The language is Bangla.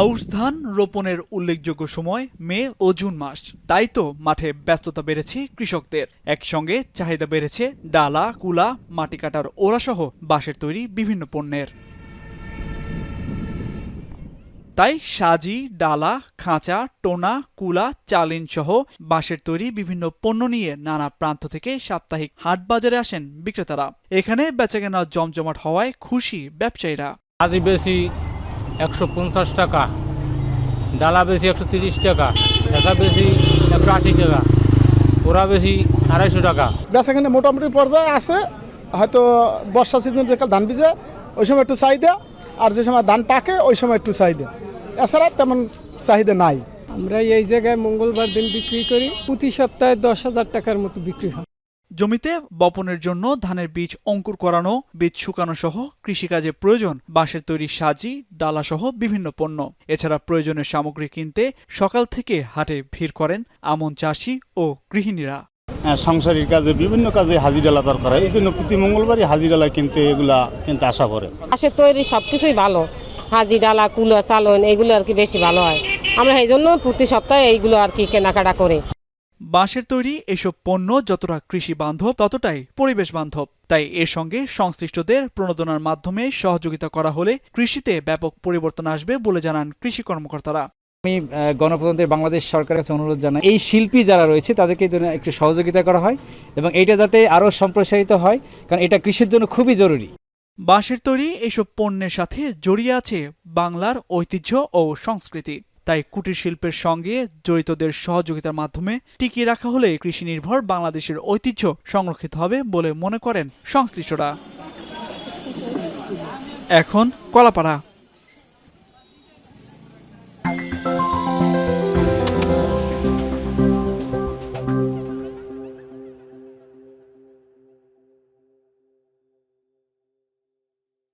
আউশ ধান রোপণের উল্লেখযোগ্য সময় মে ও জুন মাস। তাই তো মাঠে ব্যস্ততা বেড়েছে কৃষকদের। একসঙ্গে চাহিদা বেড়েছে ডালা, কুলা, মাটি কাটার ওড়াসহ বাঁশের তৈরি বিভিন্ন পণ্যের। তাই সাজি, ডালা, খাঁচা, টোনা, কুলা, চালিন সহ বাঁশের তৈরি বিভিন্ন পণ্য নিয়ে নানা প্রান্ত থেকে সাপ্তাহিক হাট বাজারে আসেন বিক্রেতারা। এখানে বেচাকেনা জমজমাট হওয়ায় খুশি ব্যবসায়ীরা। আজি বেশি একশো পঞ্চাশ টাকা ডালা বেশি একশো তিরিশ টাকা একা বেশি একশো আশি টাকা ওরা বেশি আড়াইশো টাকা। বেচাখানে মোটামুটি পর্যায়ে আছে হয়তো বর্ষা সিজন যেকাল ধান বীজে ওই সময় একটু চাহিদা আর যে সময় ধান পাকে ওই সময় একটু চাহিদা। এছাড়া তেমন চাহিদা নাই। আমরা এই জায়গায় মঙ্গলবার দিন বিক্রি করি প্রতি সপ্তাহে দশ হাজার টাকার মতো বিক্রি হয়। জমিতে বপনের জন্য ধানের বীজ অঙ্কুর করানো বীজ শুকানো সহ কৃষিকাজে প্রয়োজন বাঁশের তৈরি সাজি ডালা সহ বিভিন্ন পণ্য। এছাড়া প্রয়োজনের সামগ্রী কিনতে সকাল থেকে হাটে ভিড় করেন আমন চাষি ও গৃহিণীরা। হ্যাঁ, সাংসারিক কাজে বিভিন্ন কাজে হাজিরালা দরকার হয়। এই জন্য প্রতি মঙ্গলবারই হাজিরালা কিনতে এগুলা কিনতে আশা করে। বাঁশের তৈরি সব কিছুই ভালো। হাজি ডালা কুলা চালন এগুলো আর কি বেশি ভালো হয়। আমরা এই জন্য প্রতি সপ্তাহে এইগুলো আর কি কেনাকাটা করি। বাঁশের তৈরি এসব পণ্য যতটা কৃষি বান্ধব ততটাই পরিবেশ বান্ধব। তাই এর সঙ্গে সংশ্লিষ্টদের প্রণোদনার মাধ্যমে সহযোগিতা করা হলে কৃষিতে ব্যাপক পরিবর্তন আসবে বলে জানান কৃষি কর্মকর্তারা। আমি আহ, গণপ্রজাতন্ত্রী বাংলাদেশ সরকারের কাছে অনুরোধ জানাই এই শিল্পী যারা রয়েছে তাদেরকে যেন একটু সহযোগিতা করা হয় এবং এটা যাতে আরও সম্প্রসারিত হয় কারণ এটা কৃষির জন্য খুবই জরুরি। বাঁশের তৈরি এসব পণ্যের সাথে জড়িয়ে আছে বাংলার ঐতিহ্য ও সংস্কৃতি। তাই কুটির শিল্পের সঙ্গে জড়িতদের সহযোগিতার মাধ্যমে টিকিয়ে রাখা হলে কৃষি নির্ভর বাংলাদেশের ঐতিহ্য সংরক্ষিত হবে বলে মনে করেন সংশ্লিষ্টরা। এখন কলাপাড়া।